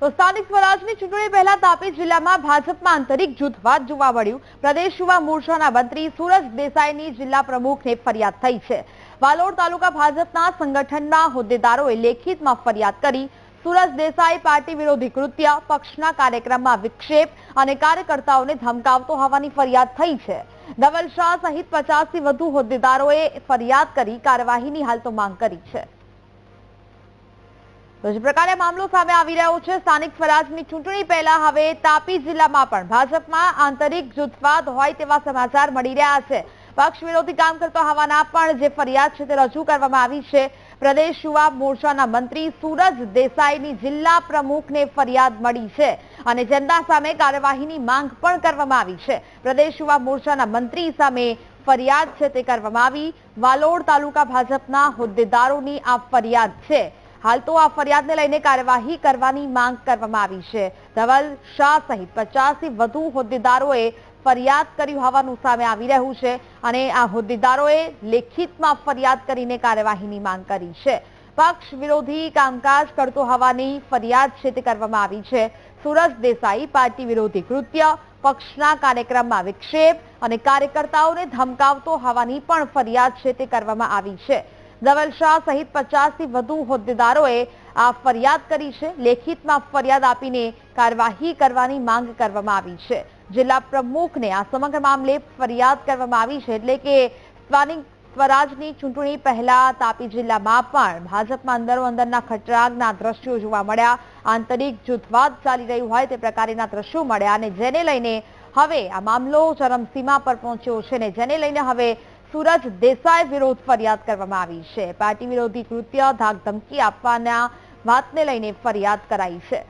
તો સ્થાનિક સ્વરાજની ચૂંટણી પહેલા તાપી જિલ્લામાં ભાજપમાં આંતરિક જૂથવાદ જોવા મળ્યું. પ્રદેશ યુવા મોરચાના મંત્રી સુરજ દેસાઈની જિલ્લા પ્રમુખને ફરિયાદ થઈ છે. વાલોડ તાલુકા ભાજપના સંગઠનના હોદ્દેદારોએ લેખિતમાં ફરિયાદ કરી. સુરજ દેસાઈ પાર્ટી વિરોધી કૃત્ય, પક્ષના કાર્યક્રમમાં વિક્ષેપ અને કાર્યકર્તાઓને ધમકાવતો હોવાની ફરિયાદ થઈ છે. ધવલ શાહ સહિત પચાસથી વધુ હોદ્દેદારોએ ફરિયાદ કરી કાર્યવાહીની હાલ તો માંગ કરી છે. તો જે પ્રકારે મામલો સામે આવી રહ્યો છે, સ્થાનિક સ્વરાજની ચૂંટણી પહેલા હવે તાપી જિલ્લામાં પણ ભાજપમાં આંતરિક જૂથવાદ હોય તેવા સમાચાર મળી રહ્યા છે. પક્ષ વિરોધી કામ કરતા હોવાના પણ જે ફરિયાદ છે તે રજૂ કરવામાં આવી છે. પ્રદેશ યુવા મોરચાના મંત્રી સુરજ દેસાઈની જિલ્લા પ્રમુખને ફરિયાદ મળી છે અને જેમના સામે કાર્યવાહીની માંગ પણ કરવામાં આવી છે. પ્રદેશ યુવા મોરચાના મંત્રી સામે ફરિયાદ છે તે કરવામાં આવી. વાલોડ તાલુકા ભાજપના હોદ્દેદારોની આ ફરિયાદ છે. હાલ તો આ ફરિયાદને લઈને કાર્યવાહી કરવાની માંગ કરવામાં આવી છે. ધવલ શાહ સહિત પચાસથી વધુ હોદ્દેદારોએ ફરિયાદ કરી હોવાનું સામે આવી રહ્યું છે અને આ હોદ્દેદારોએ લેખિતમાં ફરિયાદ કરીને કાર્યવાહીની માંગ કરી છે. પક્ષ વિરોધી કામકાજ કરતો હોવાની ફરિયાદ છે તે કરવામાં આવી છે. સુરજ દેસાઈ પાર્ટી વિરોધી કૃત્ય, પક્ષના કાર્યક્રમમાં વિક્ષેપ અને કાર્યકર્તાઓને ધમકાવતો હોવાની પણ ફરિયાદ છે તે કરવામાં આવી છે. ધવલ શાહ સહિત પચાસથી વધુ હોદ્દેદારોએ આ ફરિયાદ કરી છે. લેખિતમાં ફરિયાદ આપીને કાર્યવાહી કરવાની માંગ કરવામાં આવી છે. જિલ્લા પ્રમુખને આ સમગ્ર મામલે ફરિયાદ કરવામાં આવી છે એટલે કે સ્થાનિક સ્વરાજની ચૂંટણી પહેલા તાપી જિલ્લામાં પણ ભાજપમાં અંદરો અંદરના ખટરાગના દ્રશ્યો જોવા મળ્યા. આંતરિક જૂથવાદ ચાલી રહ્યું હોય તે પ્રકારના દ્રશ્યો મળ્યા અને જેને લઈને હવે આ મામલો ચરમસીમા પર પહોંચ્યો છે ને જેને લઈને હવે સુરજ દેસાઈ વિરોધ ફરિયાદ કરવામાં આવી છે. પાર્ટી વિરોધી કૃત્ય ધાક ધમકી આપવાના વાતને લઈને ફરિયાદ કરાઈ છે.